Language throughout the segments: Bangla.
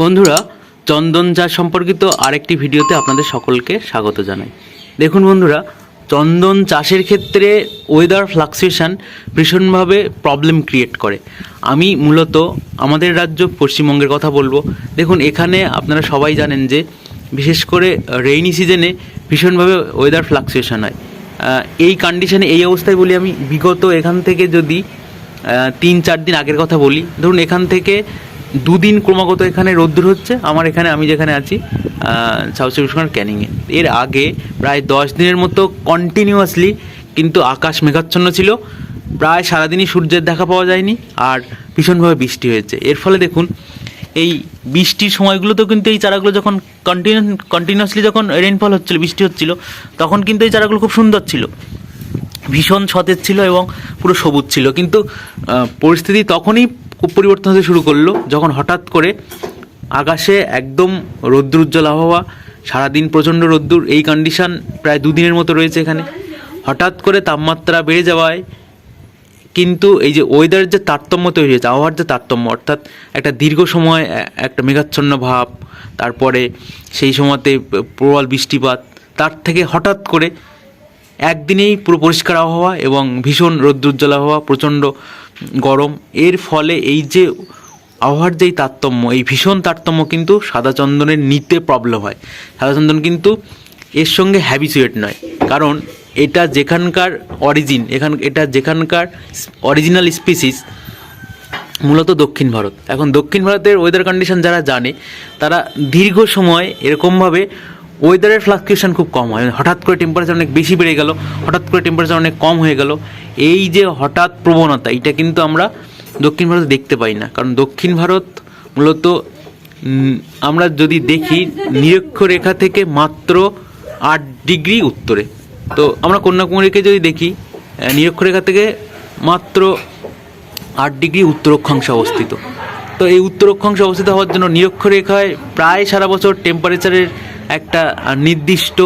বন্ধুরা, চন্দন চাষ সম্পর্কিত আরেকটি ভিডিওতে আপনাদের সকলকে স্বাগত জানাই। দেখুন বন্ধুরা, চন্দন চাষের ক্ষেত্রে ওয়েদার ফ্লাকচুয়েশন ভীষণভাবে প্রবলেম ক্রিয়েট করে। আমি মূলত আমাদের রাজ্য, পশ্চিমবঙ্গের কথা বলব। দেখুন, এখানে আপনারা সবাই জানেন যে, বিশেষ করে রেইনি সিজনে ভীষণভাবে ওয়েদার ফ্লাকচুয়েশন হয়। এই কন্ডিশনে এই অবস্থায় বলি আমি, বিগত এখান থেকে যদি তিন চার দিন আগের কথা বলি, ধরুন এখান থেকে দুদিন ক্রমাগত এখানে রোদ্দুর হচ্ছে। আমার এখানে, আমি যেখানে আছি সাউথ চব্বিশ পরগনার ক্যানিংয়ে এর আগে প্রায় দশ দিনের মতো কন্টিনিউয়াসলি কিন্তু আকাশ মেঘাচ্ছন্ন ছিল। প্রায় সারাদিনই সূর্যের দেখা পাওয়া যায়নি আর ভীষণভাবে বৃষ্টি হয়েছে। এর ফলে দেখুন, এই বৃষ্টির সময়গুলোতেও কিন্তু এই চারাগুলো যখন কন্টিনিউ কন্টিনিউয়াসলি যখন রেনফল হচ্ছিল, বৃষ্টি হচ্ছিল, তখন কিন্তু এই চারাগুলো খুব সুন্দর ছিল। ভীষণ সতেজ ছিল এবং পুরো সবুজ ছিল। কিন্তু পরিস্থিতি তখনই পরিবর্তন হতে শুরু করল। যখন হঠাৎ করে আকাশে একদম রৌদ্র উজ্জ্বল আবহাওয়া, সারাদিন প্রচণ্ড রোদ্দুর এই কন্ডিশান প্রায় দুদিনের মতো রয়েছে এখানে। হঠাৎ করে তাপমাত্রা বেড়ে যাওয়ায় কিন্তু এই যে ওয়েদারের যে তারতম্য তৈরি হয়েছে, আবহাওয়ার যে তারতম্য, অর্থাৎ একটা দীর্ঘ সময় একটা মেঘাচ্ছন্ন ভাব, তারপরে সেই সময়তে প্রবল বৃষ্টিপাত, তার থেকে হঠাৎ করে একদিনেই পুরো পরিষ্কার আবহাওয়া এবং ভীষণ রৌদ্রোজ্জ্বল আবহাওয়া, প্রচণ্ড গরম। এর ফলে এই যে আবহাওয়ার যেই তারতম্য, এই ভীষণ তারতম্য কিন্তু সাদা চন্দনের নিতে প্রবলেম হয়। সাদা চন্দন কিন্তু এর সঙ্গে হ্যাবিচুয়েট নয়। কারণ এটা যেখানকার অরিজিন এখান, এটা যেখানকার অরিজিনাল স্পিসিস মূলত দক্ষিণ ভারত। এখন দক্ষিণ ভারতের ওয়েদার কন্ডিশন যারা জানে, তারা দীর্ঘ সময় এরকমভাবে ওয়েদারের ফ্লাকচুয়েশন খুব কম হয়। হঠাৎ করে টেম্পারেচার অনেক বেশি বেড়ে গেল, হঠাৎ করে টেম্পারেচার অনেক কম হয়ে গেল। এই যে হঠাৎ প্রবণতা, এটা কিন্তু আমরা দক্ষিণ ভারতে দেখতে পাই না। কারণ দক্ষিণ ভারত মূলত আমরা যদি দেখি নিরক্ষরেখা থেকে মাত্র আট ডিগ্রি উত্তরে। তো আমরা কন্যাকুমারীকে যদি দেখি নিরক্ষরেখা থেকে মাত্র আট ডিগ্রি উত্তর অক্ষাংশে অবস্থিত। তো এই উত্তর অক্ষাংশে অবস্থিত হওয়ার জন্য নিরক্ষরেখায় প্রায় সারা বছর টেম্পারেচারের একটা নির্দিষ্ট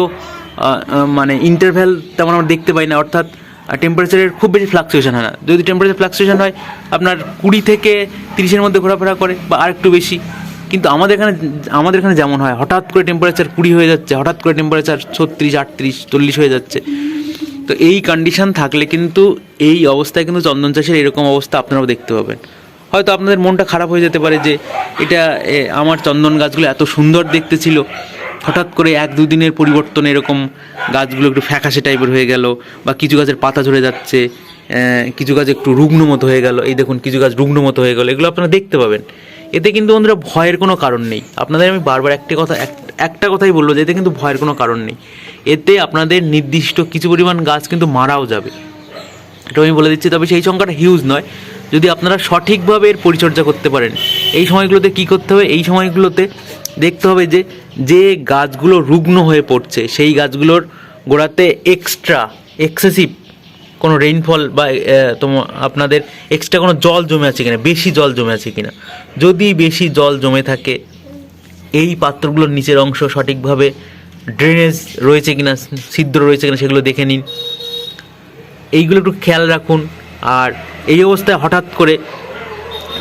মানে ইন্টারভ্যাল তেমন আমরা দেখতে পাই না। অর্থাৎ টেম্পারেচারের খুব বেশি ফ্লাকচুয়েশন হয় না। যদি টেম্পারেচার ফ্লাকচুয়েশন হয়, আপনার কুড়ি থেকে তিরিশের মধ্যে ঘোরাফেরা করে বা আরেকটু বেশি। কিন্তু আমাদের এখানে আমাদের এখানে যেমন হয়, হঠাৎ করে টেম্পারেচার কুড়ি হয়ে যাচ্ছে, হঠাৎ করে টেম্পারেচার ছত্রিশ, আটত্রিশ, চল্লিশ হয়ে যাচ্ছে। তো এই কন্ডিশন থাকলে কিন্তু এই অবস্থায় কিন্তু চন্দন চাষের এরকম অবস্থা আপনারাও দেখতে পাবেন। হয়তো আপনাদের মনটা খারাপ হয়ে যেতে পারে যে এটা আমার চন্দন গাছগুলো এত সুন্দর দেখতে ছিল। হঠাৎ করে এক দুদিনের পরিবর্তন এরকম গাছগুলো একটু ফ্যাকাশে টাইপের হয়ে গেল বা কিছু গাছের পাতা ঝরে যাচ্ছে কিছু গাছ একটু রুগ্ন মতো হয়ে গেল। এই দেখুন কিছু গাছ রুগ্ন মতো হয়ে গেল। এগুলো আপনারা দেখতে পাবেন। এতে কিন্তু বন্ধুরা ভয়ের কোনো কারণ নেই। আপনাদের আমি বারবার একটা কথা, এক- একটা কথাই বলব যে এতে কিন্তু ভয়ের কোনো কারণ নেই। এতে আপনাদের নির্দিষ্ট কিছু পরিমাণ গাছ কিন্তু মারাও যাবে। এটা আমি বলে দিচ্ছি, তবে সেই সংখ্যাটা হিউজ নয়। যদি আপনারা সঠিকভাবে এর পরিচর্যা করতে পারেন, এই সময়গুলোতে কি করতে হবে? এই সময়গুলোতে দেখতে হবে যে যে গাছগুলো রুগ্ন হয়ে পড়ছে, সেই গাছগুলোর গোড়াতে এক্সট্রা এক্সেসিভ কোনো রেইনফল বা তোমার আপনাদের এক্সট্রা কোনো জল জমে আছে কিনা, বেশি জল জমে আছে কিনা। যদি বেশি জল জমে থাকে, এই পাত্রগুলোর নিচের অংশ সঠিকভাবে ড্রেনেজ রয়েছে কিনা, ছিদ্র রয়েছে কিনা, সেগুলো দেখে নিন। এইগুলো একটু খেয়াল রাখুন। আর এই অবস্থায় হঠাৎ করে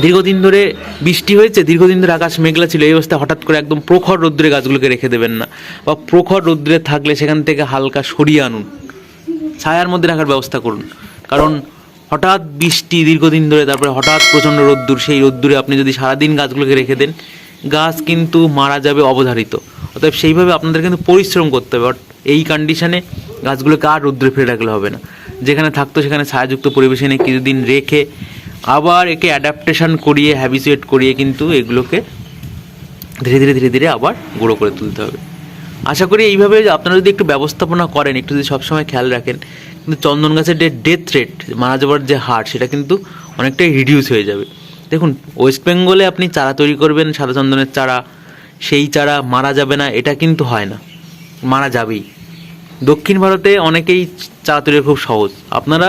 দীর্ঘদিন ধরে বৃষ্টি হয়েছে, দীর্ঘদিন ধরে আকাশ মেঘলা ছিল, এই অবস্থায় হঠাৎ করে একদম প্রখর রৌদ্রে গাছগুলোকে রেখে দেবেন না বা প্রখর রৌদ্রে থাকলে সেখান থেকে হালকা সরিয়ে আনুন। ছায়ার মধ্যে রাখার ব্যবস্থা করুন। কারণ হঠাৎ বৃষ্টি দীর্ঘদিন ধরে, তারপরে হঠাৎ প্রচণ্ড রোদ্দুর, সেই রোদ্দুরে আপনি যদি সারাদিন গাছগুলোকে রেখে দেন, গাছ কিন্তু মারা যাবে অবধারিত। অতএব সেইভাবে আপনাদের কিন্তু পরিশ্রম করতে হবে। এই কন্ডিশনে গাছগুলোকে আর রোদ্দুরে ফেলে রাখলে হবে না। যেখানে থাকতো, সেখানে ছায়াযুক্ত পরিবেশে এনে কিছুদিন রেখে আবার একে অ্যাডাপ্টেশন করিয়ে হ্যাবিচুয়েট করিয়ে কিন্তু এগুলোকে ধীরে ধীরে ধীরে ধীরে আবার গুঁড়ো করে তুলতে হবে। আশা করি এইভাবে আপনারা যদি একটু ব্যবস্থাপনা করেন, একটু যদি সবসময় খেয়াল রাখেন, কিন্তু চন্দন গাছের যে ডেথ রেট মারা যাওয়ার যে হার, সেটা কিন্তু অনেকটাই রিডিউস হয়ে যাবে। দেখুন ওয়েস্ট বেঙ্গলে আপনি চারা তৈরি করবেন, সাদা চন্দনের চারা, সেই চারা মারা যাবে না, এটা কিন্তু হয় না। মারা যাবেই। দক্ষিণ ভারতে অনেকেই চারা তৈরি খুব সহজ। আপনারা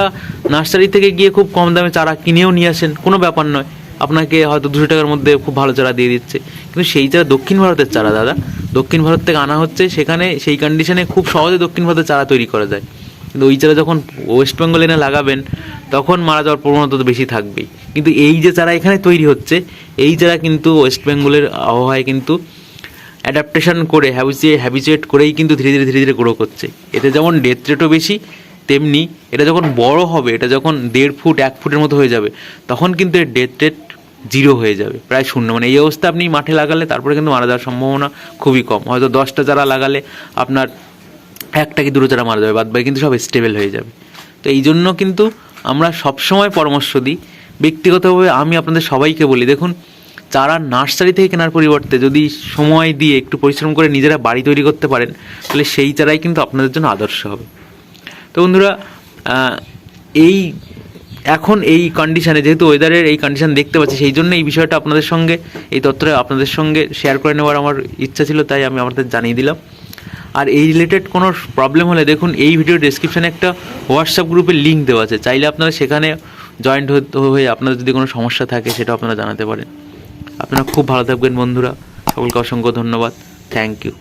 নার্সারি থেকে গিয়ে খুব কম দামে চারা কিনেও নিয়ে আসেন, কোনো ব্যাপার নয়। আপনাকে হয়তো দুশো টাকার মধ্যে খুব ভালো চারা দিয়ে দিচ্ছে। কিন্তু সেই চারা দক্ষিণ ভারতের চারা, দাদা। দক্ষিণ ভারত থেকে আনা হচ্ছে, সেখানে সেই কন্ডিশনে খুব সহজে দক্ষিণ ভারতের চারা তৈরি করা যায়। কিন্তু ওই চারা যখন ওয়েস্ট বেঙ্গল এনে লাগাবেন, তখন মারা যাওয়ার প্রবণতা তো বেশি থাকবেই। কিন্তু এই যে চারা এখানে তৈরি হচ্ছে, এই চারা কিন্তু ওয়েস্ট বেঙ্গলের আবহাওয়ায় কিন্তু অ্যাডাপ্টেশন করে হ্যাবিচুয়ে হ্যাবিচুয়েট করেই কিন্তু ধীরে ধীরে ধীরে ধীরে গ্রো করছে। এতে যেমন ডেথ রেটও বেশি, তেমনি এটা যখন বড় হবে, এটা যখন দেড় ফুট, এক ফুটের মতো হয়ে যাবে, তখন কিন্তু এর ডেথ রেট জিরো হয়ে যাবে, প্রায় শূন্য। মানে এই অবস্থা আপনি মাঠে লাগালে তারপরে কিন্তু মারা যাওয়ার সম্ভাবনা খুবই কম। হয়তো দশটা চারা লাগালে আপনার একটা কি দুটো চারা মারা যাবে, বাদ বাকি কিন্তু সব স্টেবল হয়ে যাবে। তো এই জন্য কিন্তু আমরা সবসময় পরামর্শ দিই, ব্যক্তিগতভাবে আমি আপনাদের সবাইকে বলি, দেখুন চারা নার্সারি থেকে কেনার পরিবর্তে যদি সময় দিয়ে একটু পরিশ্রম করে নিজেরা বাড়ি তৈরি করতে পারেন, তাহলে সেই চারাই কিন্তু আপনাদের জন্য আদর্শ হবে। তো বন্ধুরা এই এখন এই কন্ডিশানে যেহেতু ওয়েদারের এই কন্ডিশান দেখতে পাচ্ছি, সেই জন্য এই বিষয়টা আপনাদের সঙ্গে, এই তথ্যটা আপনাদের সঙ্গে শেয়ার করে নেওয়ার আমার ইচ্ছা ছিল, তাই আমি আমাদের জানিয়ে দিলাম। আর এই রিলেটেড কোনো প্রবলেম হলে দেখুন, এই ভিডিও ডেসক্রিপশানে একটা হোয়াটসঅ্যাপ গ্রুপের লিঙ্ক দেওয়া আছে। চাইলে আপনারা সেখানে জয়েন্ট হয়ে আপনাদের যদি কোনো সমস্যা থাকে সেটা আপনারা জানাতে পারেন। আপনারা খুব ভালো থাকবেন বন্ধুরা। সকলকে অসংখ্য ধন্যবাদ। Thank you